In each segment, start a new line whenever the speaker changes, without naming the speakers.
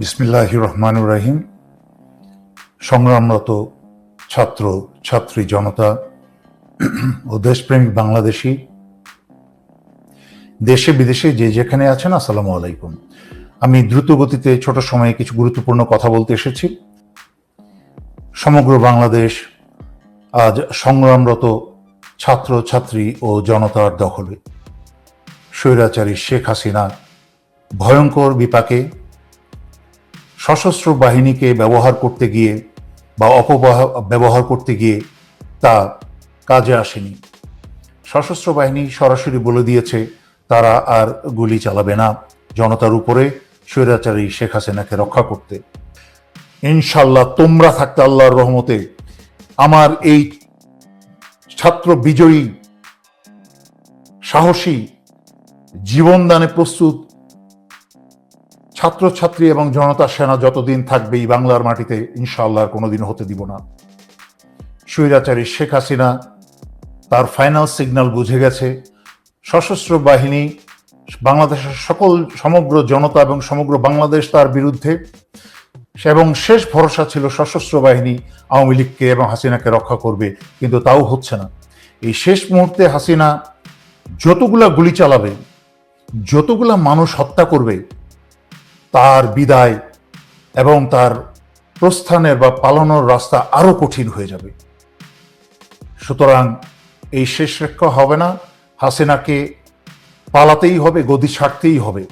বিসমিল্লাহ রহমানুর রাহিম সংগ্রামরত ছাত্র, ছাত্রী, জনতা ও দেশপ্রেমিক বাংলাদেশি, দেশে বিদেশে যে যেখানে আছেন, আসসালামু আলাইকুম। আমি দ্রুত গতিতে ছোট সময়ে কিছু গুরুত্বপূর্ণ কথা বলতে এসেছি। সমগ্র বাংলাদেশ আজ সংগ্রামরত ছাত্র, ছাত্রী ও জনতার দখলে। স্বৈরাচারী শেখ হাসিনা ভয়ঙ্কর বিপাকে সশস্ত্র বাহিনীকে ব্যবহার করতে গিয়ে বা অপব্যবহার করতে গিয়ে তা কাজে আসেনি। সশস্ত্র বাহিনী সরাসরি বলে দিয়েছে, তারা আর গুলি চালাবে না, জনতার উপরে স্বৈরাচারী শেখ হাসিনাকে রক্ষা করতে। ইনশাল্লাহ তোমরা থাকতে আল্লাহর রহমতে আমার এই ছাত্র বিজয়ী সাহসী জীবনদানে প্রস্তুত ছাত্রছাত্রী এবং জনতা সেনা যতদিন থাকবে এই বাংলার মাটিতে, ইনশাআল্লাহ আর কোনোদিন হতে দিব না। স্বৈরাচারী শেখ হাসিনা তার ফাইনাল সিগন্যাল বুঝে গেছে। সশস্ত্র বাহিনী, বাংলাদেশের সকল সমগ্র জনতা এবং সমগ্র বাংলাদেশ তার বিরুদ্ধে। এবং শেষ ভরসা ছিল সশস্ত্র বাহিনী আওয়ামী লীগকে এবং হাসিনাকে রক্ষা করবে, কিন্তু তাও হচ্ছে না। এই শেষ মুহূর্তে হাসিনা যতগুলা গুলি চালাবে, যতগুলা মানুষ হত্যা করবে তার বিদায় এবং তার প্রস্থানের বা পালানোর রাস্তা আরও কঠিন হয়ে যাবে। সুতরাং এই শেষ রক্ষা হবে না। হাসিনাকে পালাতেই হবে, গদি ছাড়তেই হবে।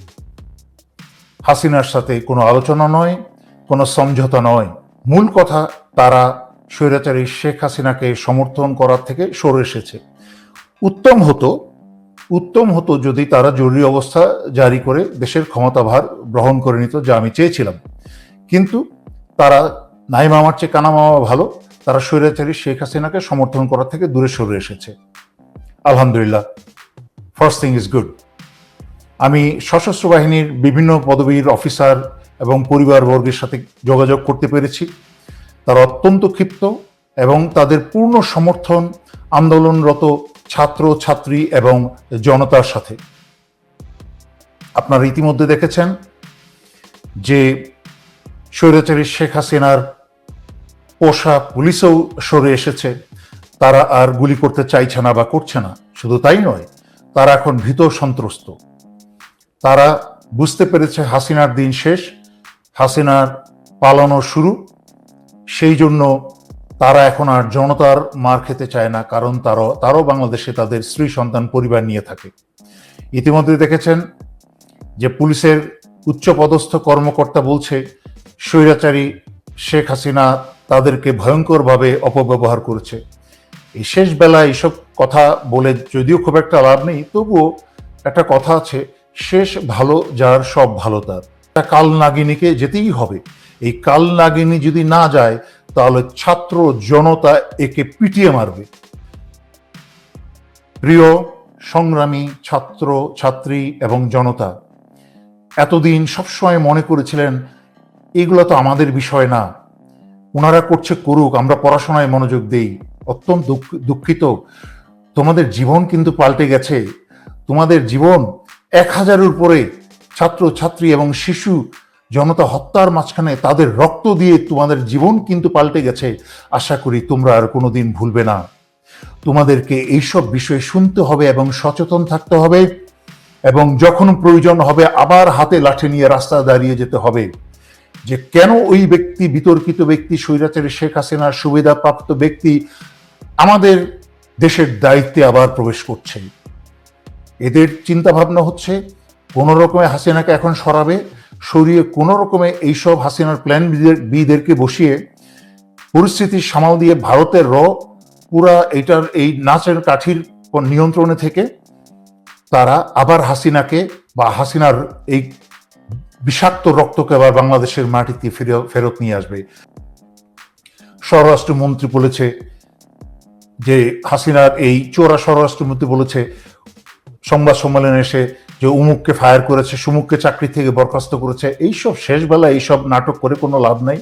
হাসিনার সাথে কোনো আলোচনা নয়, কোনো সমঝোতা নয়। মূল কথা, তারা স্বৈরাচারী শেখ হাসিনাকে সমর্থন করার থেকে সরে এসেছে। উত্তম হতো উত্তম হতো যদি তারা জরুরি অবস্থা জারি করে দেশের ক্ষমতাভার গ্রহণ করে নিত, যা আমি চেয়েছিলাম। কিন্তু তারা নাই মামার চেয়ে কানা মামা ভালো, তারা স্বৈরাচারী শেখ হাসিনাকে সমর্থন করার থেকে দূরে সরে এসেছে। আলহামদুলিল্লাহ ফার্স্ট থিং ইজ গুড আমি সশস্ত্র বাহিনীর বিভিন্ন পদবীর অফিসার এবং পরিবারবর্গের সাথে যোগাযোগ করতে পেরেছি। তারা অত্যন্ত ক্ষিপ্ত এবং তাদের পূর্ণ সমর্থন আন্দোলনরত ছাত্র, ছাত্রী এবং জনতার সাথে। আপনারা ইতিমধ্যে দেখেছেন যে স্বৈরাচারী শেখ হাসিনার পোষা পুলিশও সরে এসেছে। তারা আর গুলি করতে চাইছে না বা করছে না, শুধু তাই নয়, তারা এখন ভীত সন্ত্রস্ত। তারা বুঝতে পেরেছে হাসিনার দিন শেষ, হাসিনার পালানো শুরু। সেই জন্য তারা এখন আর জনতার মার খেতে চায় না, কারণ তারও তারও বাংলাদেশে তাদের স্ত্রী সন্তান পরিবার নিয়ে থাকে। ইতিমধ্যে দেখেছেন যে পুলিশের উচ্চপদস্থ কর্মকর্তা বলছে, স্বৈরাচারী শেখ হাসিনা তাদেরকে ভয়ঙ্করভাবে অপব্যবহার করেছে। এই শেষ বেলায় এইসব কথা বলে যদিও খুব একটা লাভ নেই, তবুও একটা কথা আছে, শেষ ভালো যার, সব ভালো তার। কাল নাগিনীকে যেতেই হবে। এই কাল নাগিনী যদি না যায় তাহলে ছাত্র জনতা একে পিটিয়ে মারবে। প্রিয়, সংগ্রামী ছাত্র, ছাত্রী এবং জনতা, এতদিন সবসময় মনে করেছিলেন, এগুলো তো আমাদের বিষয় না। ওনারা করছে করুক, আমরা পড়াশোনায় মনোযোগ দেই। অত্যন্ত দুঃখিত। তোমাদের জীবন কিন্তু পাল্টে গেছে। তোমাদের জীবন এক হাজারের উপরে ছাত্র, ছাত্রী এবং শিশু জনতা হত্যার মাঝখানে তাদের রক্ত দিয়ে তোমাদের জীবন কিন্তু পাল্টে গেছে। আশা করি তোমরা আর কোনোদিন ভুলবে না। তোমাদেরকে এইসব বিষয়ে শুনতে হবে এবং সচেতন থাকতে হবে এবং যখন প্রয়োজন হবে আবার হাতে লাঠি নিয়ে রাস্তা দাঁড়িয়ে যেতে হবে। যে কেন ওই ব্যক্তি, বিতর্কিত ব্যক্তি, স্বৈরাচারী শেখ হাসিনার সুবিধাপ্রাপ্ত ব্যক্তি আমাদের দেশের দায়িত্বে আবার প্রবেশ করছে। এদের চিন্তা ভাবনা হচ্ছে, কোনো রকমে হাসিনাকে এখন সরাবে সরিয়ে কোনো রকমে এইসব হাসিনার প্ল্যান বিদেরকে বসিয়ে পরিস্থিতি সামাল দিয়ে ভারতের র পুরা এটার এই নাচের কাঠির নিয়ন্ত্রণে থেকে তারা আবার হাসিনাকে বা হাসিনার এই বিষাক্ত রক্তকে আবার বাংলাদেশের মাটিতে ফিরে ফেরত নিয়ে আসবে। স্বরাষ্ট্রমন্ত্রী বলেছে যে হাসিনার এই চোরা স্বরাষ্ট্রমন্ত্রী বলেছে, সংবাদ সম্মেলনে এসে যে উমুককে ফায়ার করেছে, সুমুককে চাকরি থেকে বরখাস্ত করেছে, এইসব শেষবেলা এইসব নাটক করে কোনো লাভ নাই।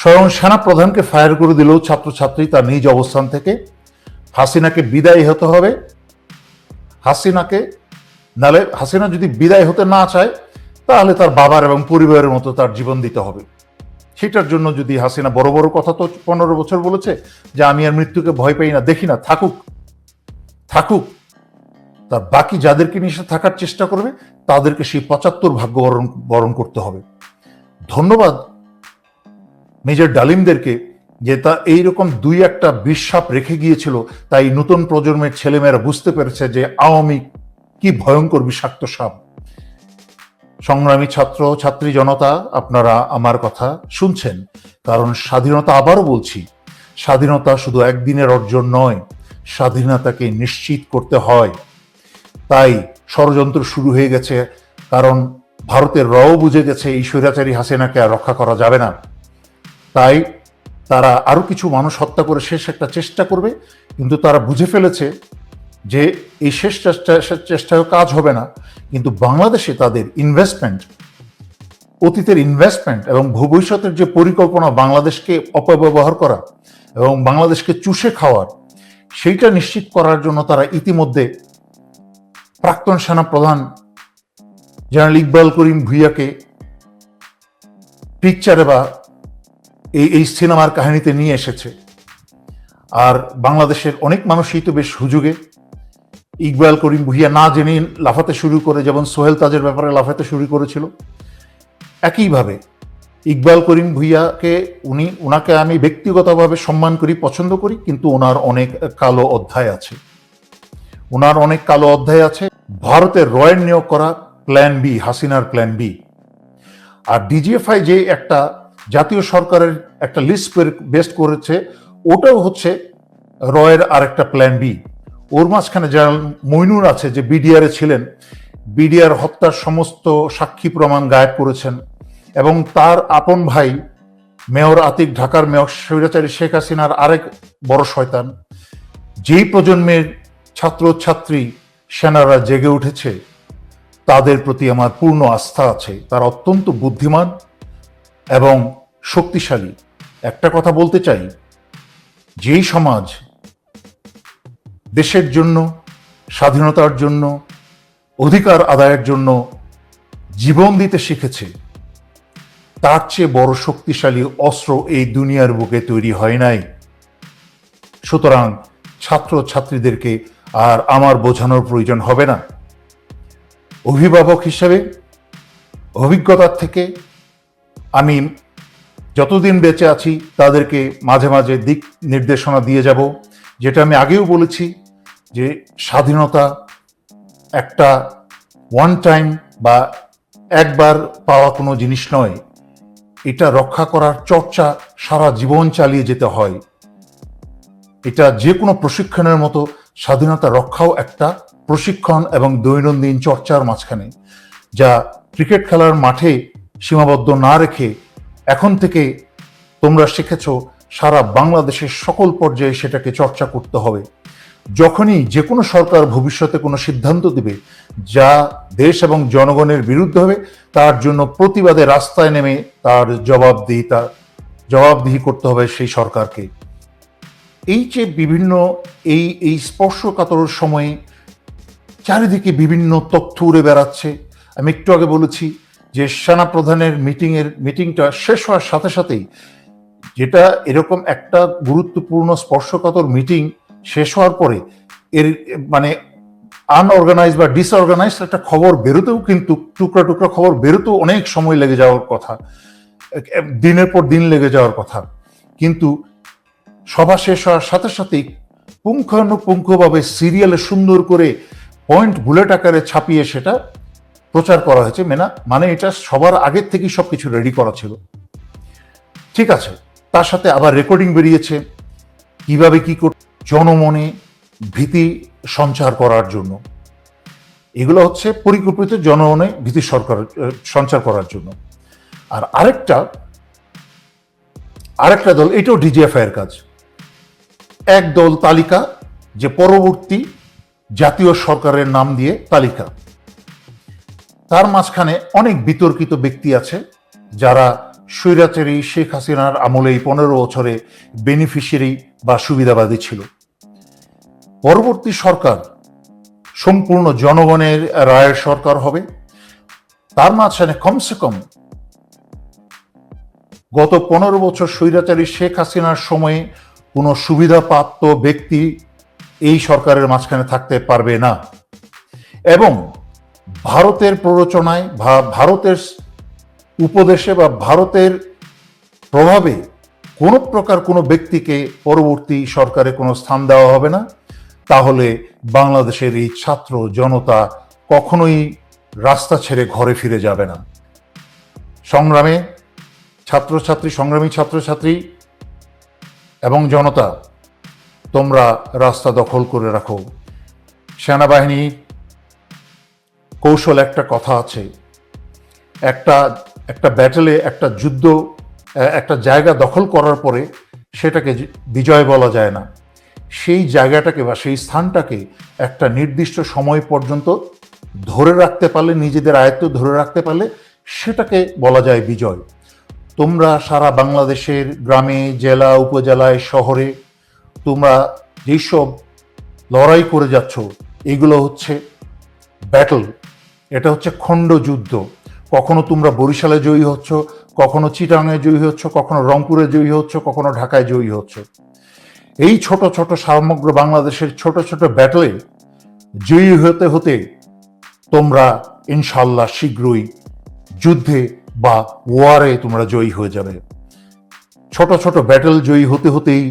স্বয়ং সেনা প্রধানকে ফায়ার করে দিলেও ছাত্রছাত্রী তার নিজ অবস্থান থেকে। হাসিনাকে বিদায় হতে হবে। হাসিনাকে নালে হাসিনা যদি বিদায় হতে না চায়, তাহলে তার বাবার এবং পরিবারের মতো তার জীবন দিতে হবে। সেটার জন্য যদি হাসিনা বড় বড় কথা তো পনেরো বছর বলেছে, যে আমি আর মৃত্যুকে ভয় পাই না, দেখি না, থাকুক। থাকুক। তার বাকি যাদেরকে নিয়ে থাকার চেষ্টা করবে, তাদেরকে সেই পঁচাত্তর ভাগ্য বরণ বরণ করতে হবে। ধন্যবাদ মেজর ডালিমদেরকে যে তা এইরকম দুই একটা বিশ্বাপ রেখে গিয়েছিল, তাই নতুন প্রজন্মের ছেলেমেয়েরা বুঝতে পেরেছে যে আওয়ামী কি ভয়ঙ্কর বিষাক্ত সাপ। সংগ্রামী ছাত্র, ছাত্রী জনতা, আপনারা আমার কথা শুনছেন, কারণ স্বাধীনতা আবারও বলছি, স্বাধীনতা শুধু একদিনের অর্জন নয়, স্বাধীনতাকে নিশ্চিত করতে হয়। তাই ষড়যন্ত্র শুরু হয়ে গেছে, কারণ ভারতের রও বুঝে গেছে এই স্বৈরাচারী হাসিনাকে আর রক্ষা করা যাবে না। তাই তারা আরও কিছু মানুষ হত্যা করে শেষ একটা চেষ্টা করবে, কিন্তু তারা বুঝে ফেলেছে যে এই শেষ চেষ্টা চেষ্টায় কাজ হবে না। কিন্তু বাংলাদেশে তাদের ইনভেস্টমেন্ট অতীতের ইনভেস্টমেন্ট এবং ভবিষ্যতের যে পরিকল্পনা বাংলাদেশকে অপব্যবহার করা এবং বাংলাদেশকে চুষে খাওয়ার, সেইটা নিশ্চিত করার জন্য তারা ইতিমধ্যে প্রাক্তন সেনা প্রধান জেনারেল ইকবাল করিম ভুইয়াকে পিকচারে বা এই এই সিনেমার কাহিনীতে নিয়ে এসেছে। আর বাংলাদেশের অনেক মানুষই তো বেশ সুযোগে ইকবাল করিম ভুইয়া না জেনে লাফাতে শুরু করে, যেমন সোহেল তাজের ব্যাপারে লাফাতে শুরু করেছিল। একইভাবে ইকবাল করিম ভুইয়াকে উনি ওনাকে আমি ব্যক্তিগতভাবে সম্মান করি, পছন্দ করি, কিন্তু ওনার অনেক কালো অধ্যায় আছে। ওনার অনেক কালো অধ্যায় আছে। ভারতের রয়ের নিয়োগ করা প্ল্যান বি হাসিনার প্ল্যান বি আর ডিজিএফআই যে একটা জাতীয় সরকারের একটা লিস্ট বেস্ট করেছে, ওটাও হচ্ছে রয়ের আরেকটা প্ল্যান বি ওর মাঝখানে জেনারেল মইনুর আছে, যে বিডিআর ছিলেন বিডিআর হত্যার সমস্ত সাক্ষী প্রমাণ গায়েব করেছেন এবং তার আপন ভাই মেয়র আতিক ঢাকার মেয়র স্বৈরাচারী শেখ হাসিনার আরেক বড় শয়তান। যেই প্রজন্মের ছাত্র ছাত্রী সেনারা জেগে উঠেছে। তাদের প্রতি আমার পূর্ণ আস্থা আছে। তারা অত্যন্ত বুদ্ধিমান এবং শক্তিশালী। একটা কথা বলতে চাই। যেই সমাজ দেশের জন্য, স্বাধীনতার জন্য, অধিকার আদায়ের জন্য জীবন দিতে শিখেছে, তার চেয়ে বড় শক্তিশালী অস্ত্র এই দুনিয়ার বুকে তৈরি হয় নাই। সুতরাং ছাত্র ছাত্রীদেরকে আর আমার বোঝানোর প্রয়োজন হবে না। অভিভাবক হিসেবে অভিজ্ঞতার থেকে আমি যতদিন বেঁচে আছি, তাদেরকে মাঝে মাঝে দিক নির্দেশনা দিয়ে যাব। যেটা আমি আগেও বলেছি যে স্বাধীনতা একটা ওয়ান টাইম বা একবার পাওয়া কোনো জিনিস নয়। এটা রক্ষা করার চর্চা সারা জীবন চালিয়ে যেতে হয়। এটা যে কোনো প্রশিক্ষণের মতো স্বাধীনতা রক্ষাও একটা প্রশিক্ষণ এবং দৈনন্দিন চর্চার মাঝখানে, যা ক্রিকেট খেলার মাঠে সীমাবদ্ধ না রেখে এখন থেকে তোমরা শিখেছ সারা বাংলাদেশের সকল পর্যায়ে সেটাকে চর্চা করতে হবে। যখনই যে কোনো সরকার ভবিষ্যতে কোনো সিদ্ধান্ত দেবে যা দেশ এবং জনগণের বিরুদ্ধে হবে, তার জন্য প্রতিবাদে রাস্তায় নেমে তার জবাবদিহিতা, জবাবদিহি করতে হবে সেই সরকারকে। এই যে বিভিন্ন এই এই স্পর্শকাতর সময়ে চারিদিকে বিভিন্ন তথ্য উড়ে বেড়াচ্ছে। আমি একটু আগে বলেছি যে সেনা প্রধানের মিটিংয়ের, মিটিংটা শেষ হওয়ার সাথে সাথেই যেটা এরকম একটা গুরুত্বপূর্ণ স্পর্শকাতর মিটিং শেষ হওয়ার পরে এর মানে আনঅর্গানাইজ বা ডিসঅর্গানাইজ একটা খবর বেরোতেও কিন্তু টুকরা টুকরা খবর বেরোতেও অনেক সময় লেগে যাওয়ার কথা। দিনের পর দিন লেগে যাওয়ার কথা। কিন্তু সভা শেষ হওয়ার সাথে সাথেই পুঙ্খানুপুঙ্খভাবে সিরিয়ালে সুন্দর করে পয়েন্ট বুলেট আকারে ছাপিয়ে সেটা প্রচার করা হয়েছে। মেনা মানে এটা সবার আগের থেকেই সবকিছু রেডি করা ছিল। ঠিক আছে, তার সাথে আবার রেকর্ডিং বেরিয়েছে। কীভাবে কি কর জনমনে ভীতি সঞ্চার করার জন্য। এগুলো হচ্ছে পরিকল্পিত জনমনে ভীতি সরকার সঞ্চার করার জন্য। আর আরেকটা আরেকটা দল, এটাও ডিজিএফআই এর কাজ। এক দল তালিকা, যে পরবর্তী জাতীয় সরকারের নাম দিয়ে তালিকা। তার মাঝখানে অনেক বিতর্কিত ব্যক্তি আছে, যারা স্বৈরাচারী শেখ হাসিনার আমলে এই পনেরো বছরে বেনিফিশিয়ারি বা সুবিধাবাদী ছিল। পরবর্তী সরকার সম্পূর্ণ জনগণের রায়ের সরকার হবে। তার মাঝখানে কমসে কম গত পনেরো বছর স্বৈরাচারী শেখ হাসিনার সময়ে কোনো সুবিধাপ্রাপ্ত ব্যক্তি এই সরকারের মাঝখানে থাকতে পারবে না। এবং ভারতের প্ররোচনায় বা ভারতের উপদেশে বা ভারতের প্রভাবে কোনো প্রকার কোনো ব্যক্তিকে পরবর্তী সরকারে কোনো স্থান দেওয়া হবে না। তাহলে বাংলাদেশের এই ছাত্র জনতা কখনোই রাস্তা ছেড়ে ঘরে ফিরে যাবে না। সংগ্রামে ছাত্রছাত্রী, সংগ্রামী ছাত্রছাত্রী এবং জনতা, তোমরা রাস্তা দখল করে রাখো। সেনাবাহিনী, কৌশল একটা কথা আছে। একটা একটা ব্যাটেলে একটা যুদ্ধ একটা জায়গা দখল করার পরে সেটাকে বিজয় বলা যায় না। সেই জায়গাটাকে বা সেই স্থানটাকে একটা নির্দিষ্ট সময় পর্যন্ত ধরে রাখতে পারলে, নিজেদের আয়ত্ত ধরে রাখতে পারলে সেটাকে বলা যায় বিজয়। তোমরা সারা বাংলাদেশের গ্রামে, জেলা, উপজেলায়, শহরে তোমরা যেসব লড়াই করে যাচ্ছ, এগুলো হচ্ছে ব্যাটল এটা হচ্ছে খণ্ড যুদ্ধ। কখনো তোমরা বরিশালে জয়ী হচ্ছ, কখনো চিটাঙে জয়ী হচ্ছ, কখনো রংপুরে জয়ী হচ্ছ, কখনো ঢাকায় জয়ী হচ্ছ। এই ছোট ছোট সমগ্র বাংলাদেশের ছোট ছোট ব্যাটলে জয়ী হতে হতে তোমরা ইনশাল্লাহ শীঘ্রই যুদ্ধে বা ওয়ারে তোমরা জয়ী হয়ে যাবে। ছোট ছোট ব্যাটেল জয়ী হতে হতেই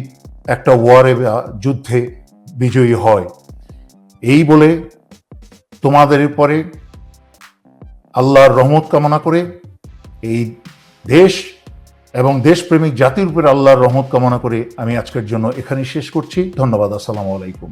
একটা ওয়ারে বা যুদ্ধে বিজয়ী হয়। এই বলে তোমাদের পরে আল্লাহর রহমত কামনা করে এই দেশ এবং দেশপ্রেমিক জাতির উপরে আল্লাহর রহমত কামনা করে আমি আজকের জন্য এখানেই শেষ করছি। ধন্যবাদ। আসসালামু আলাইকুম।